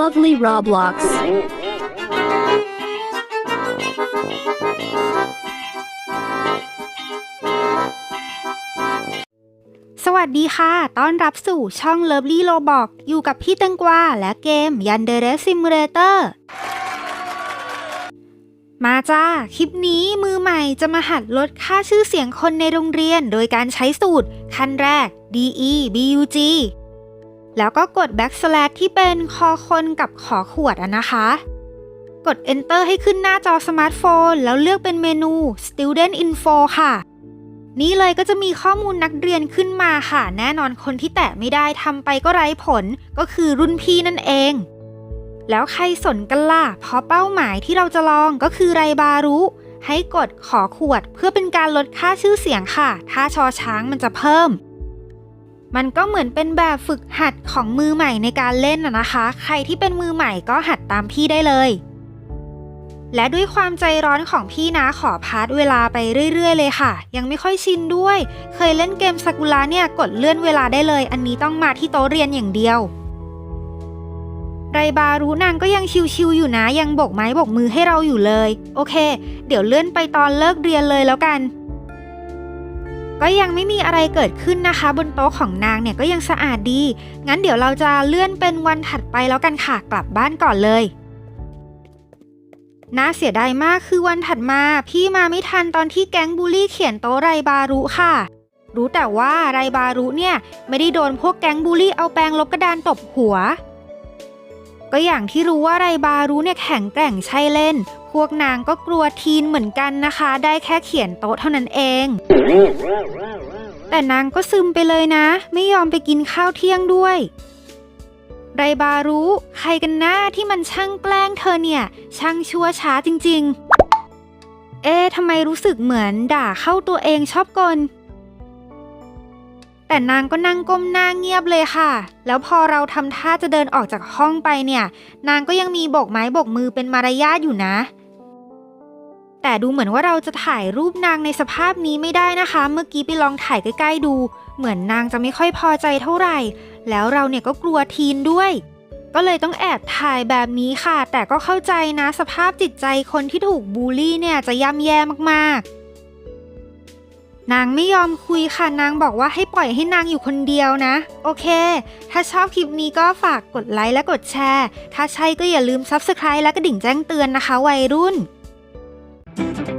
Lovely Roblox. สวัสดีค่ะ ต้อนรับสู่ช่อง Lovely Roblox อยู่กับพี่ตังกวาและเกม Yandere Simulator มาจ้า คลิปนี้มือใหม่จะมาหัดลดค่าชื่อเสียงคนในโรงเรียน โดยการใช้สูตร ขั้นแรก DE BUG แล้วก็กด backslash ที่เป็นคอคนกับขอขวดอะนะคะ กด enter ให้ขึ้นหน้าจอสมาร์ทโฟน แล้วเลือกเป็นเมนู student info ค่ะ นี่เลยก็จะมีข้อมูลนักเรียนขึ้นมาค่ะ แน่นอนคนที่แตะไม่ได้ทำไปก็ไร้ผล ก็คือรุ่นพี่นั่นเอง แล้วใครสนกันล่ะ เพราะเป้าหมายที่เราจะลองก็คือไรบารุให้กดขอขวดเพื่อเป็นการลดค่าชื่อเสียงค่ะ ถ้าชอช้างมันจะเพิ่ม มันก็เหมือนเป็นแบบฝึกหัดของมือใหม่ในการเล่นนะนะคะ ใครที่เป็นมือใหม่ก็หัดตามพี่ได้เลย และด้วยความใจร้อนของพี่นะขอพาร์ทเวลาไปเรื่อย ๆ เลยค่ะ ยังไม่ค่อยชินด้วย เคยเล่นเกมซากุระเนี่ยกดเลื่อนเวลาได้เลย อันนี้ต้องมาที่โต๊ะเรียนอย่างเดียว ไรบารู้นางก็ยังชิวๆอยู่นะ ยังบกไม้บกมือให้เราอยู่เลย โอเค เดี๋ยวเลื่อนไปตอนเลิกเรียนเลยแล้วกัน ก็ยังไม่มีอะไรเกิดขึ้นนะคะ บนโต๊ะของนางเนี่ยก็ยังสะอาดดี งั้นเดี๋ยวเราจะเลื่อนเป็นวันถัดไปแล้วกันค่ะกลับบ้านก่อนเลยน่าเสียดายมากคือวันถัดมาพี่มาไม่ทันตอนที่แก๊งบูลลี่เขียนโต๊ะไรบารุค่ะ รู้แต่ว่าไรบารุเนี่ยไม่ได้โดนพวกแก๊งบูลลี่เอาแปรงลบกระดานตบหัว ก็อย่างที่รู้ว่าไรบารุเนี่ยแข็งแกร่งใช่เล่น พวกนางก็กลัวทีนเหมือนกันนะคะ ได้แค่เขียนโต๊ะเท่านั้นเอง แต่นางก็ซึมไปเลยนะ ไม่ยอมไปกินข้าวเที่ยงด้วย ไรบารู้ ใครกันหน้าที่มันช่างแกล้งเธอเนี่ย ช่างชั่วช้าจริง ๆ เอ๊ะทำไมรู้สึกเหมือนด่าเข้าตัวเองชอบกล แต่นางก็นั่งก้มหน้าเงียบเลยค่ะ แล้วพอเราทำท่าจะเดินออกจากห้องไปเนี่ย นางก็ยังมีโบกไม้โบกมือเป็นมารยาทอยู่นะ แต่ดูเหมือนว่าเราจะถ่ายรูปนางในสภาพนี้ไม่ได้นะคะ เมื่อกี้ไปลองถ่ายใกล้ๆดู เหมือนนางจะไม่ค่อยพอใจเท่าไหร่ แล้วเราเนี่ยก็กลัวทีนด้วย ก็เลยต้องแอบถ่ายแบบนี้ค่ะ แต่ก็เข้าใจนะสภาพจิตใจคนที่ถูกบูลลี่เนี่ยจะย่ำแย่มากๆ นางไม่ยอมคุยค่ะนางบอกว่าให้ปล่อยให้นางอยู่คนเดียวนะ โอเค ถ้าชอบคลิปนี้ก็ฝากกดไลค์และกดแชร์ ถ้าใช่ก็อย่าลืมซับสไคร b e และกระดิ่งแจ้งเตือนนะคะวัยรุ่น thank you